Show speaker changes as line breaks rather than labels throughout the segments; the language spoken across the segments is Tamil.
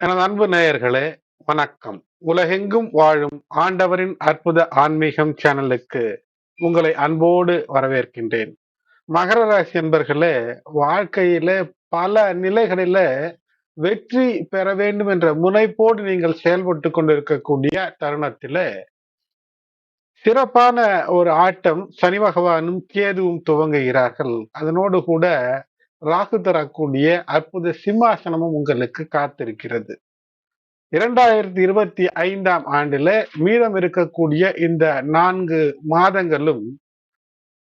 எனது அன்பு நேயர்களே வணக்கம். உலகெங்கும் வாழும் ஆண்டவரின் அற்புத ஆன்மீகம் சேனலுக்கு உங்களை அன்போடு வரவேற்கின்றேன். மகர ராசி என்பர்களே வாழ்க்கையில பல நிலைகளில வெற்றி பெற வேண்டும் என்ற முனைப்போடு நீங்கள் செயல்பட்டு கொண்டிருக்கக்கூடிய தருணத்தில சிறப்பான ஒரு ஆட்டம் சனி பகவானும் கேதுவும் துவங்குகிறார்கள். அதனோடு கூட ராகு தரக்கூடிய அற்புத சிம்மாசனமும் உங்களுக்கு காத்திருக்கிறது. இரண்டாயிரத்தி இருபத்தி ஐந்தாம் ஆண்டுல மீதம் இருக்கக்கூடிய இந்த நான்கு மாதங்களும்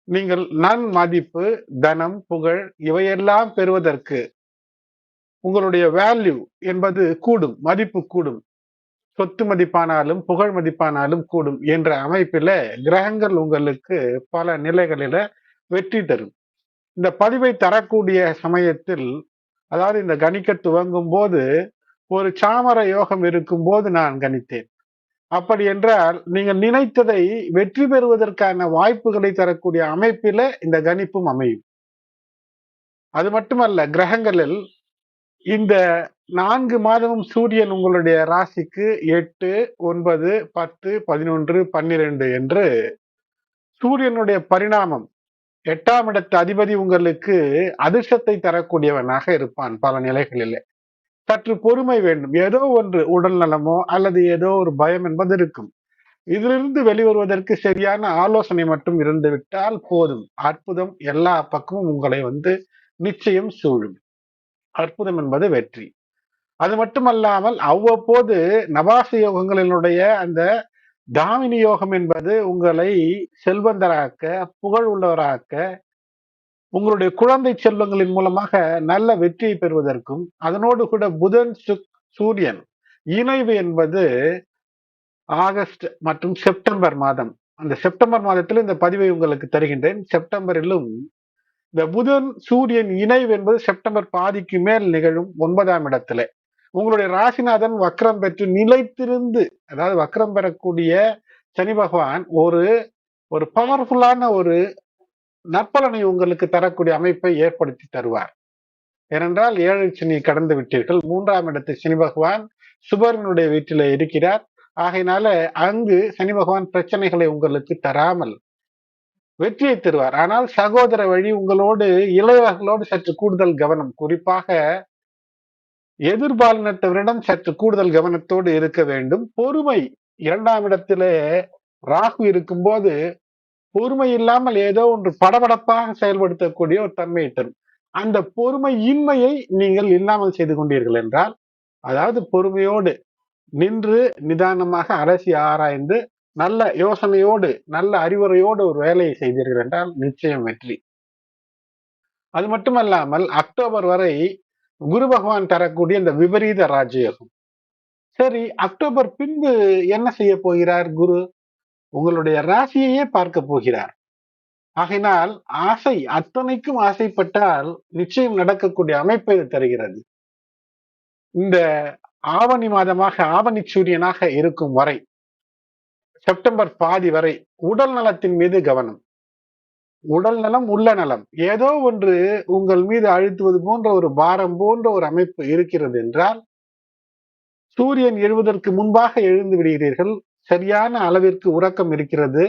நீங்கள் நன் மதிப்பு தனம் புகழ் இவையெல்லாம் பெறுவதற்கு உங்களுடைய வேல்யூ என்பது கூடும் மதிப்பு கூடும். சொத்து மதிப்பானாலும் புகழ் மதிப்பானாலும் கூடும் என்ற அமைப்பில கிரகங்கள் உங்களுக்கு பல நிலைகளில வெற்றி தரும். இந்த பதிவை தரக்கூடிய சமயத்தில் அதாவது இந்த கணிக்க துவங்கும் போது ஒரு சாமர யோகம் இருக்கும் போது நான் கணித்தேன். அப்படி என்றால் நீங்கள் நினைத்ததை வெற்றி பெறுவதற்கான வாய்ப்புகளை தரக்கூடிய அமைப்பில இந்த கணிப்பும் அமையும். அது மட்டுமல்ல கிரகங்களில் இந்த நான்கு மாதமும் சூரியன் உங்களுடைய ராசிக்கு எட்டு ஒன்பது பத்து பதினொன்று பன்னிரெண்டு என்று சூரியனுடைய பரிணாமம் எட்டாம் இடத்து அதிபதி உங்களுக்கு அதிர்ஷ்டத்தை தரக்கூடியவனாக இருப்பான் பல நிலைகளிலே. சற்று பொறுமை வேண்டும். ஏதோ ஒன்று உடல் நலமோ அல்லது ஏதோ ஒரு பயம் என்பது இருக்கும். இதிலிருந்து வெளிவருவதற்கு சரியான ஆலோசனை மட்டும் இருந்துவிட்டால் போதும். அற்புதம் எல்லா பக்கமும் உங்களை வந்து நிச்சயம் சூழும். அற்புதம் என்பது வெற்றி. அது மட்டுமல்லாமல் அவ்வப்போது நவாச யோகங்களினுடைய அந்த தாமினி யோகம் என்பது உங்களை செல்வந்தராக்க புகழ் உள்ளவராக்க உங்களுடைய குழந்தை செல்வங்களின் மூலமாக நல்ல வெற்றியை பெறுவதற்கும் அதனோடு கூட புதன் சூரியன் இணைவு என்பது ஆகஸ்ட் மற்றும் செப்டம்பர் மாதம். அந்த செப்டம்பர் மாதத்தில் இந்த பதிவை உங்களுக்கு தருகின்றேன். செப்டம்பரிலும் இந்த புதன் சூரியன் இணைவு என்பது செப்டம்பர் பாதிக்கு மேல் நிகழும் ஒன்பதாம் இடத்துல. உங்களுடைய ராசிநாதன் வக்ரம் பெற்று நிலைத்திருந்து அதாவது வக்ரம் பெறக்கூடிய சனி பகவான் ஒரு ஒரு பவர்ஃபுல்லான ஒரு நற்பலனை உங்களுக்கு தரக்கூடிய அமைப்பை ஏற்படுத்தி தருவார். ஏனென்றால் ஏழை சனி கடந்து விட்டீர்கள். மூன்றாம் இடத்து சனி பகவான் சுபரனுடைய வீட்டில இருக்கிறார். ஆகையினால அங்கு சனி பகவான் பிரச்சனைகளை உங்களுக்கு தராமல் வெற்றியை தருவார். ஆனால் சகோதர வழி உங்களோடு இளையவர்களோடு சற்று கூடுதல் கவனம். குறிப்பாக எதிர்பாலினத்தவரிடம் சற்று கூடுதல் கவனத்தோடு இருக்க வேண்டும். பொறுமை இரண்டாம் இடத்திலே ராகு இருக்கும்போது பொறுமை இல்லாமல் ஏதோ ஒன்று படபடப்பாக செயல்படுத்தக்கூடிய ஒரு தன்மையை தரும். அந்த பொறுமை இன்மையை நீங்கள் இல்லாமல் செய்து கொண்டீர்கள் என்றால் அதாவது பொறுமையோடு நின்று நிதானமாக அரசி ஆராய்ந்து நல்ல யோசனையோடு நல்ல அறிவுரையோடு ஒரு வேலையை செய்தீர்கள் என்றால் நிச்சயம் வெற்றி. அது மட்டுமல்லாமல் அக்டோபர் வரை குரு பகவான் தரக்கூடிய இந்த விபரீத ராஜயோகம். சரி அக்டோபர் பின்பு என்ன செய்ய போகிறார் குரு? உங்களுடைய ராசியையே பார்க்க போகிறார். ஆகையினால் ஆசை அத்தனைக்கும் ஆசைப்பட்டால் நிச்சயம் நடக்கக்கூடிய அமைப்பை தருகிறது. இந்த ஆவணி மாதமாக ஆவணி சூரியனாக இருக்கும் வரை செப்டம்பர் பாதி வரை உடல் நலத்தின் மீது கவனம். உடல் நலம் உள்ள நலம். ஏதோ ஒன்று உங்கள் மீது அழுத்துவது போன்ற ஒரு பாரம் போன்ற ஒரு அமைப்பு இருக்கிறது என்றால் சூரியன் எழுவதற்கு முன்பாக எழுந்து விடுகிறீர்கள். சரியான அளவிற்கு உறக்கம் இருக்கிறது.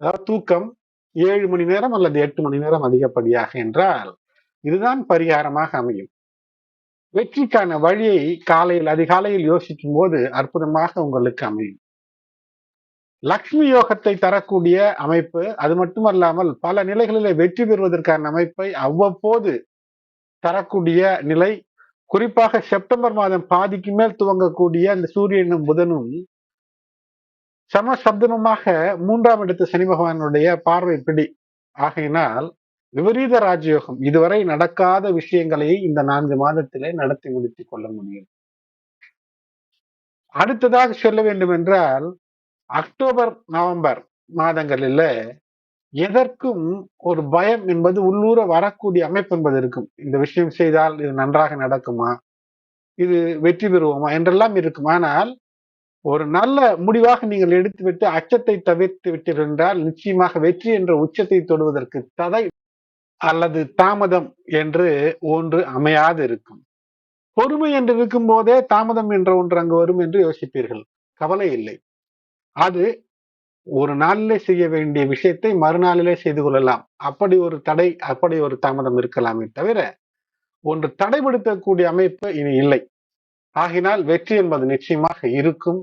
அதாவது தூக்கம் ஏழு மணி நேரம் அல்லது எட்டு மணி நேரம் அதிகப்படியாக என்றால் இதுதான் பரிகாரமாக அமையும். வெற்றிக்கான வழியை காலையில் அதிகாலையில் யோசிக்கும் போது அற்புதமாக உங்களுக்கு அமையும். லக்ஷ்மி யோகத்தை தரக்கூடிய அமைப்பு அது மட்டுமல்லாமல் பல நிலைகளிலே வெற்றி பெறுவதற்கான அமைப்பை அவ்வப்போது தரக்கூடிய நிலை. குறிப்பாக செப்டம்பர் மாதம் பாதிக்கு மேல் துவங்கக்கூடிய அந்த சூரியனும் புதனும் சமசப்தமமாக மூன்றாம் இடத்து சனி பகவானுடைய பார்வை பிடி. ஆகையினால் விபரீத ராஜயோகம். இதுவரை நடக்காத விஷயங்களை இந்த நான்கு மாதத்திலே நடத்தி முடித்துக் கொள்ள முடியும். அடுத்ததாக சொல்ல வேண்டும் என்றால் அக்டோபர் நவம்பர் மாதங்களில் எதற்கும் ஒரு பயம் என்பது உள்ளூர வரக்கூடிய அமைப்பு என்பது இருக்கும். இந்த விஷயம் செய்தால் இது நன்றாக நடக்குமா? இது வெற்றி பெறுவோமா? என்றெல்லாம் இருக்கும். ஆனால் ஒரு நல்ல முடிவாக நீங்கள் எடுத்துவிட்டு அச்சத்தை தவிர்த்து விட்டிருந்தால் நிச்சயமாக வெற்றி என்ற உச்சத்தை தொடுவதற்கு ததை அல்லது தாமதம் என்று ஒன்று அமையாது இருக்கும். பொறுமை என்று இருக்கும் போதே தாமதம் என்ற ஒன்று அங்கு வரும் என்று யோசிப்பீர்கள். கவலை இல்லை. அது ஒரு நாளிலே செய்ய வேண்டிய விஷயத்தை மறுநாளிலே செய்து கொள்ளலாம். அப்படி ஒரு தடை அப்படி ஒரு தாமதம் இருக்கலாமே தவிர ஒன்று தடைப்படுத்தக்கூடிய அமைப்பு இனி இல்லை. ஆகினால் வெற்றி என்பது நிச்சயமாக இருக்கும்.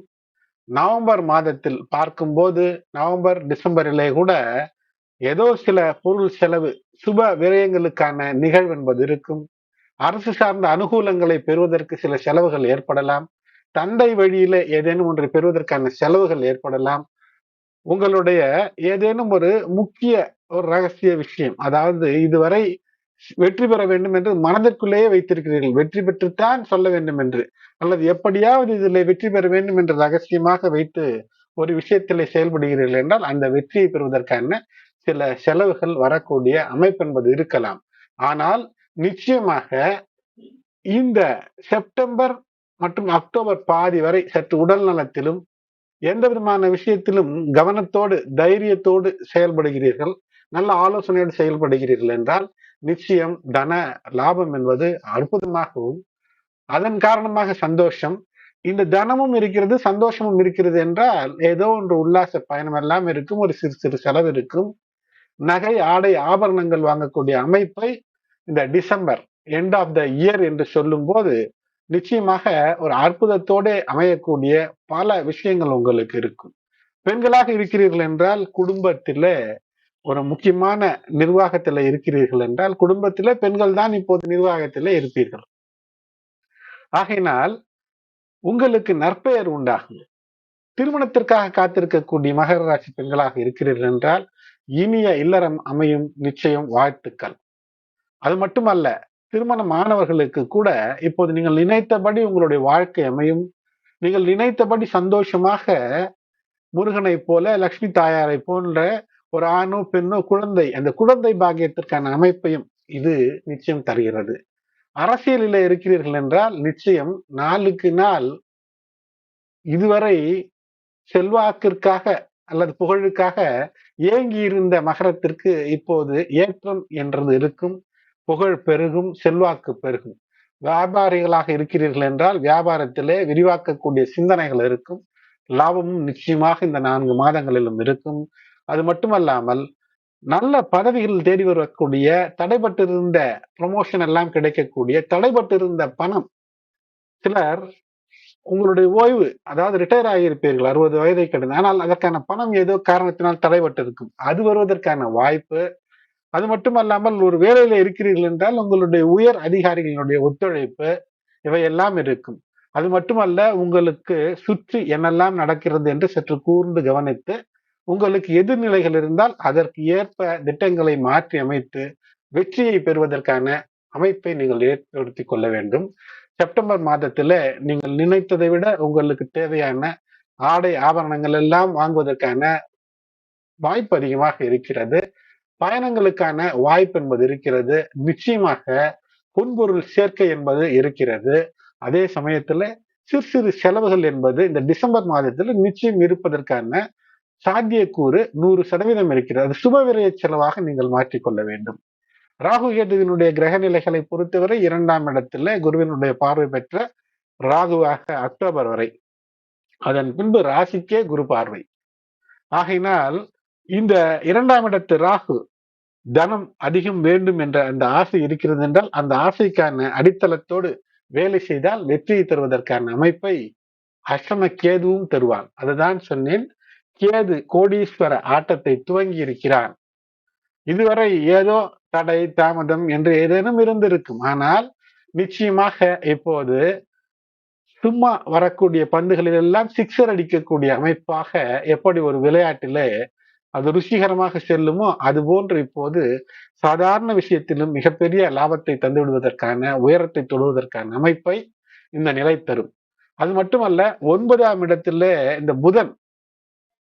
நவம்பர் மாதத்தில் பார்க்கும்போது நவம்பர் டிசம்பரிலே கூட ஏதோ சில பொருள் செலவு சுப விரயங்களுக்கான நிகழ்வு என்பது இருக்கும். அரசு சார்ந்த அனுகூலங்களை பெறுவதற்கு சில செலவுகள் ஏற்படலாம். தந்தை வழியில ஏதேனும் ஒன்றை பெறுவதற்கான செலவுகள் ஏற்படலாம். உங்களுடைய ஏதேனும் ஒரு முக்கிய ஒரு ரகசிய விஷயம் அதாவது இதுவரை வெற்றி பெற வேண்டும் என்று மனதிற்குள்ளேயே வைத்திருக்கிறீர்கள். வெற்றி பெற்றுத்தான் சொல்ல வேண்டும் என்று. அல்லது எப்படியாவது இதில் வெற்றி பெற வேண்டும் என்று ரகசியமாக வைத்து ஒரு விஷயத்தில் செயல்படுகிறீர்கள் என்றால் அந்த வெற்றியை பெறுவதற்கான சில செலவுகள் வரக்கூடிய அமைப்பு என்பது இருக்கலாம். ஆனால் நிச்சயமாக இந்த செப்டம்பர் மற்றும் அக்டோபர் பாதி வரை சற்று உடல் நலத்திலும் எந்த விதமான விஷயத்திலும் கவனத்தோடு தைரியத்தோடு செயல்படுகிறீர்கள். நல்ல ஆலோசனையோடு செயல்படுகிறீர்கள் என்றால் நிச்சயம் தன லாபம் என்பது அற்புதமாகவும் அதன் காரணமாக சந்தோஷம். இந்த தனமும் இருக்கிறது சந்தோஷமும் இருக்கிறது என்றால் ஏதோ ஒன்று உல்லாச பயணம் எல்லாம் இருக்கும் ஒரு சிறு சிறு செலவு இருக்கும். நகை ஆடை ஆபரணங்கள் வாங்கக்கூடிய அமைப்பை இந்த December end of the year என்று சொல்லும் போது நிச்சயமாக ஒரு அற்புதத்தோடு அமையக்கூடிய பல விஷயங்கள் உங்களுக்கு இருக்கும். பெண்களாக இருக்கிறீர்கள் என்றால் குடும்பத்தில ஒரு முக்கியமான நிர்வாகத்துல இருக்கிறீர்கள் என்றால் குடும்பத்தில பெண்கள் தான் இப்போது நிர்வாகத்தில இருப்பீர்கள். ஆகையினால் உங்களுக்கு நற்பெயர் உண்டாகும். திருமணத்திற்காக காத்திருக்கக்கூடிய மகர ராசி பெண்களாக இருக்கிறீர்கள் என்றால் இனிய இல்லறம் அமையும் நிச்சயம் வாழ்த்துக்கள். அது மட்டுமல்ல திருமண மாணவர்களுக்கு கூட இப்போது நீங்கள் நினைத்தபடி உங்களுடைய வாழ்க்கை அமையும். நீங்கள் நினைத்தபடி சந்தோஷமாக முருகனை போல லக்ஷ்மி தாயாரை போன்ற ஒரு ஆணோ பெண்ணோ குழந்தை அந்த குழந்தை பாகியத்திற்கான அமைப்பையும் இது நிச்சயம் தருகிறது. அரசியலில் இருக்கிறீர்கள் என்றால் நிச்சயம் நாளுக்கு நாள் இதுவரை செல்வாக்கிற்காக அல்லது புகழுக்காக ஏங்கி இருந்த மகரத்திற்கு இப்போது ஏற்றம் என்றது இருக்கும். புகழ் பெருகும் செல்வாக்கு பெருகும். வியாபாரிகளாக இருக்கிறீர்கள் என்றால் வியாபாரத்திலே விரிவாக்கக்கூடிய சிந்தனைகள் இருக்கும். லாபமும் நிச்சயமாக இந்த நான்கு மாதங்களிலும் இருக்கும். அது மட்டுமல்லாமல் நல்ல பதவிகள் தேடி வரக்கூடிய தடைபட்டிருந்த ப்ரமோஷன் எல்லாம் கிடைக்கக்கூடிய தடைபட்டிருந்த பணம். சிலர் உங்களுடைய ஓய்வு அதாவது ரிட்டையர் ஆகியிருப்பீர்கள் அறுபது வயதை கடந்து. ஆனால் அதற்கான பணம் ஏதோ காரணத்தினால் தடைபட்டு இருக்கும் அது வருவதற்கான வாய்ப்பு அது மட்டுமல்லாமல் ஒரு வேலையில இருக்கிறீர்கள் என்றால் உங்களுடைய உயர் அதிகாரிகளுடைய ஒத்துழைப்பு இவையெல்லாம் இருக்கும். அது மட்டுமல்ல உங்களுக்கு சுற்றி என்னெல்லாம் நடக்கிறது என்று சற்று கூர்ந்து கவனித்து உங்களுக்கு எதிர்நிலைகள் இருந்தால் அதற்கு ஏற்ப திட்டங்களை மாற்றி அமைத்து வெற்றியை பெறுவதற்கான அமைப்பை நீங்கள் ஏற்படுத்திக் கொள்ள வேண்டும். செப்டம்பர் மாதத்துல நீங்கள் நினைத்ததை விட உங்களுக்கு தேவையான ஆடை ஆபரணங்கள் எல்லாம் வாங்குவதற்கான வாய்ப்பு அதிகமாக இருக்கிறது. பயணங்களுக்கான வாய்ப்பு என்பது இருக்கிறது. நிச்சயமாக பொன்பொருள் சேர்க்கை என்பது இருக்கிறது. அதே சமயத்துல சிறு சிறு செலவுகள் என்பது இந்த டிசம்பர் மாதத்துல நிச்சயம் இருப்பதற்கான சாத்தியக்கூறு நூறு சதவீதம் இருக்கிறது. அது சுப செலவாக நீங்கள் மாற்றிக்கொள்ள வேண்டும். ராகு கேதுவினுடைய கிரக நிலைகளை பொறுத்தவரை இரண்டாம் இடத்துல குருவினுடைய பார்வை பெற்ற ராகுவாக அக்டோபர் வரை. அதன் பின்பு ராசிக்கே குரு பார்வை. ஆகையினால் இந்த இரண்டாம் இடத்து ராகு தனம் அதிகம் வேண்டும் என்ற அந்த ஆசை இருக்கிறது என்றால் அந்த ஆசைக்கான அடித்தளத்தோடு வேலை செய்தால் வெற்றியை தருவதற்கான அமைப்பை அஷ்டம கேதுவும் தருவான். அதுதான் சொன்னேன். கேது கோடீஸ்வர ஆட்டத்தை துவங்கி இருக்கிறான் இதுவரை ஏதோ தடை தாமதம் என்று ஏதேனும் இருந்திருக்கும். ஆனால் நிச்சயமாக இப்போது சும்மா வரக்கூடிய பந்துகளில் எல்லாம் சிக்ஸர் அடிக்கக்கூடிய அமைப்பாக எப்படி ஒரு விளையாட்டிலே அது ருசிகரமாக செல்லுமோ அது போன்று இப்போது சாதாரண விஷயத்திலும் மிகப்பெரிய லாபத்தை தந்து விடுவதற்கான உயரத்தை தொடுவதற்கான அமைப்பை இந்த நிலை தரும். அது மட்டுமல்ல ஒன்பதாம் இடத்துல இந்த புதன்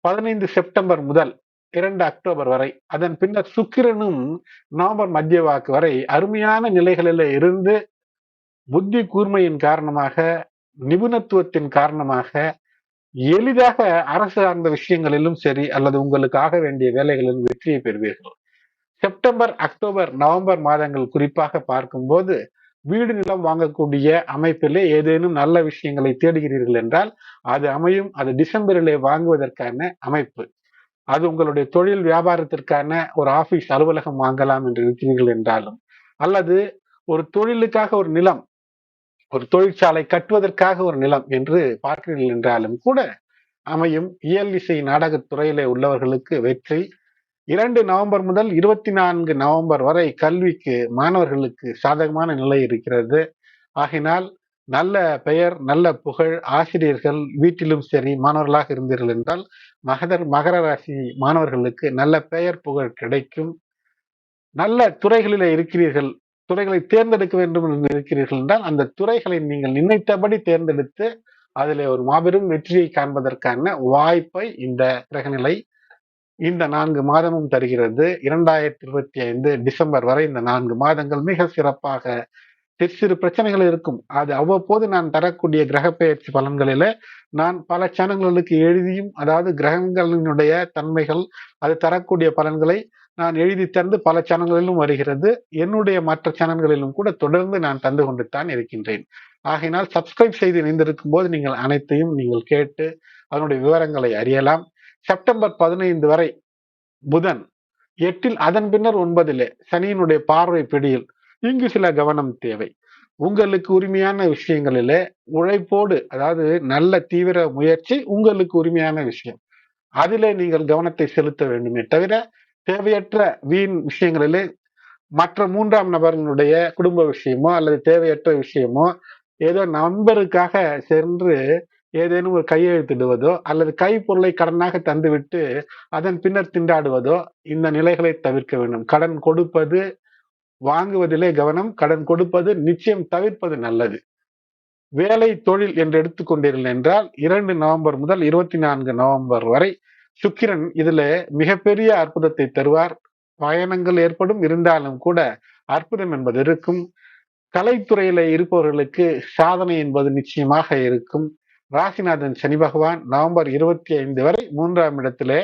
பதினைந்து செப்டம்பர் முதல் இரண்டு அக்டோபர் வரை அதன் பின்னர் சுக்கிரனும் நவம்பர் மத்திய வாக்கு வரை அருமையான நிலைகளில் இருந்து புத்தி கூர்மையின் காரணமாக நிபுணத்துவத்தின் காரணமாக எளிதாக அரசு சார்ந்த விஷயங்களிலும் சரி அல்லது உங்களுக்காக வேண்டிய வேலைகளிலும் வெற்றியை பெறுவீர்கள். செப்டம்பர் அக்டோபர் நவம்பர் மாதங்கள் குறிப்பாக பார்க்கும்போது வீடு நிலம் வாங்கக்கூடிய அமைப்பிலே ஏதேனும் நல்ல விஷயங்களை தேடுகிறீர்கள் என்றால் அது அமையும். அது டிசம்பரிலே வாங்குவதற்கான அமைப்பு. அது உங்களுடைய தொழில் வியாபாரத்திற்கான ஒரு ஆபீஸ் அலுவலகம் வாங்கலாம் என்று இருக்கிறீர்கள் என்றாலும் அல்லது ஒரு தொழிலுக்காக ஒரு நிலம் ஒரு தொழிற்சாலை கட்டுவதற்காக ஒரு நிலம் என்று பார்க்கிறீர்கள் என்றாலும் கூட அமையும் இயல் இசை நாடகத் துறையிலே உள்ளவர்களுக்கு வெற்றி. இரண்டு நவம்பர் முதல் இருபத்தி நான்கு நவம்பர் வரை கல்விக்கு மாணவர்களுக்கு சாதகமான நிலை இருக்கிறது. ஆகினால் நல்ல பெயர் நல்ல புகழ் ஆசிரியர்கள் வீட்டிலும் சரி மாணவர்களாக இருந்தீர்கள் என்றால் மகதர் மகர ராசி மாணவர்களுக்கு நல்ல பெயர் புகழ் கிடைக்கும். நல்ல துறைகளில இருக்கிறீர்கள் துறைகளை தேர்ந்தெடுக்க வேண்டும் என்று இருக்கிறீர்கள் என்றால் அந்த துறைகளை நீங்கள் நினைத்தபடி தேர்ந்தெடுத்து அதில் ஒரு மாபெரும் வெற்றியை காண்பதற்கான வாய்ப்பை இந்த கிரகநிலை இந்த நான்கு மாதமும் தருகிறது. இரண்டாயிரத்தி இருபத்தி ஐந்து டிசம்பர் வரை இந்த நான்கு மாதங்கள் மிக சிறப்பாக சிறு சிறு பிரச்சனைகள் இருக்கும். அது அவ்வப்போது நான் தரக்கூடிய கிரக பயிற்சி பலன்களில நான் பல சேனல்களுக்கு எழுதியும் அதாவது கிரகங்களினுடைய தன்மைகள் அது தரக்கூடிய பலன்களை நான் எழுதி தந்து பல சேனல்களிலும் வருகிறது. என்னுடைய மற்ற சேனல்களிலும் கூட தொடர்ந்து நான் தந்து கொண்டு தான் இருக்கின்றேன். ஆகையினால் சப்ஸ்கிரைப் செய்து இணைந்திருக்கும் போது நீங்கள் அனைத்தையும் நீங்கள் கேட்டு அதனுடைய விவரங்களை அறியலாம். செப்டம்பர் பதினைந்து வரை புதன் எட்டில் அதன் பின்னர் ஒன்பதிலே சனியினுடைய பார்வை பிடியில். இங்கு சில கவனம் தேவை. உங்களுக்கு உரிமையான விஷயங்களிலே உழைப்போடு அதாவது நல்ல தீவிர முயற்சி உங்களுக்கு உரிமையான விஷயம். அதிலே நீங்கள் கவனத்தை செலுத்த வேண்டுமே தவிர தேவையற்ற வீண் விஷயங்களிலே மற்ற மூன்றாம் நபர்களுடைய குடும்ப விஷயமோ அல்லது தேவையற்ற விஷயமோ ஏதோ நண்பருக்காக சென்று ஏதேனும் ஒரு கையெழுத்திடுவதோ அல்லது கைப்பொருளை கடனாக தந்துவிட்டு அதன் பின்னர் திண்டாடுவதோ இந்த நிலைகளை தவிர்க்க வேண்டும். கடன் கொடுப்பது வாங்குவதிலே கவனம் கடன் கொடுப்பது நிச்சயம் தவிர்ப்பது நல்லது. வேலை தொழில் என்று எடுத்துக்கொண்டீர்கள் என்றால் இரண்டு நவம்பர் முதல் இருபத்தி நான்கு நவம்பர் வரை சுக்கிரன் இதுல மிகப்பெரிய அற்புதத்தை தருவார். பயணங்கள் ஏற்படும் இருந்தாலும் கூட அற்புதம் என்பது இருக்கும். கலைத்துறையில இருப்பவர்களுக்கு சாதனை என்பது நிச்சயமாக இருக்கும். ராசிநாதன் சனி பகவான் நவம்பர் இருபத்தி ஐந்து வரை மூன்றாம் இடத்திலே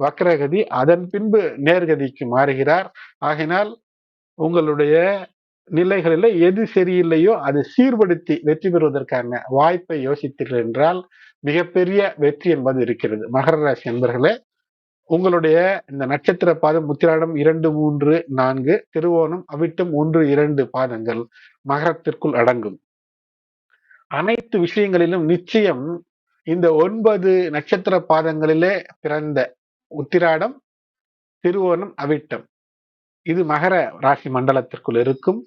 வக்ரகதி அதன் பின்பு நேர்கதிக்கு மாறுகிறார். ஆகினால் உங்களுடைய நிலைகளில் எது சரியில்லையோ அது சீர்படுத்தி வெற்றி பெறுவதற்கான வாய்ப்பை யோசித்தீர்கள் என்றால் மிகப்பெரிய வெற்றி என்பது இருக்கிறது. மகர ராசி என்பர்களே உங்களுடைய இந்த நட்சத்திர பாதம் முத்திராடம் இரண்டு மூன்று நான்கு திருவோணம் அவிட்டம் ஒன்று இரண்டு பாதங்கள் மகரத்திற்குள் அடங்கும். அனைத்து விஷயங்களிலும் நிச்சயம் இந்த ஒன்பது நட்சத்திர பாதங்களிலே பிறந்த உத்திராடம் திருவோணம் அவிட்டம். இது மகர ராசி மண்டலத்திற்குள் இருக்கும்.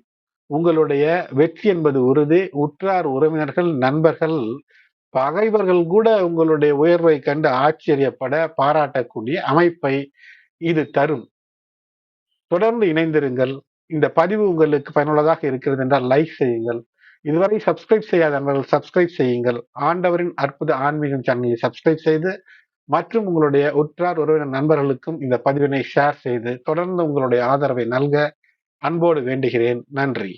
உங்களுடைய வெற்றி என்பது உறுதி. உற்றார் உறவினர்கள் நண்பர்கள் பகைவர்கள் கூட உங்களுடைய உயர்வை கண்டு ஆச்சரியப்பட பாராட்டக்கூடிய அமைப்பை இது தரும். தொடர்ந்து இணைந்திருங்கள். இந்த பதிவு உங்களுக்கு பயனுள்ளதாக இருக்கிறது என்றால் லைக் செய்யுங்கள். இதுவரை சப்ஸ்கிரைப் செய்யாத நண்பர்கள் சப்ஸ்கிரைப் செய்யுங்கள். ஆண்டவரின் அற்புத ஆன்மீகம் சேனலை சப்ஸ்கிரைப் செய்து மற்றும் உங்களுடைய உற்றார் உறவினர் நண்பர்களுக்கும் இந்த பதிவினை ஷேர் செய்து தொடர்ந்து உங்களுடைய ஆதரவை நல்க அன்போடு வேண்டுகிறேன். நன்றி.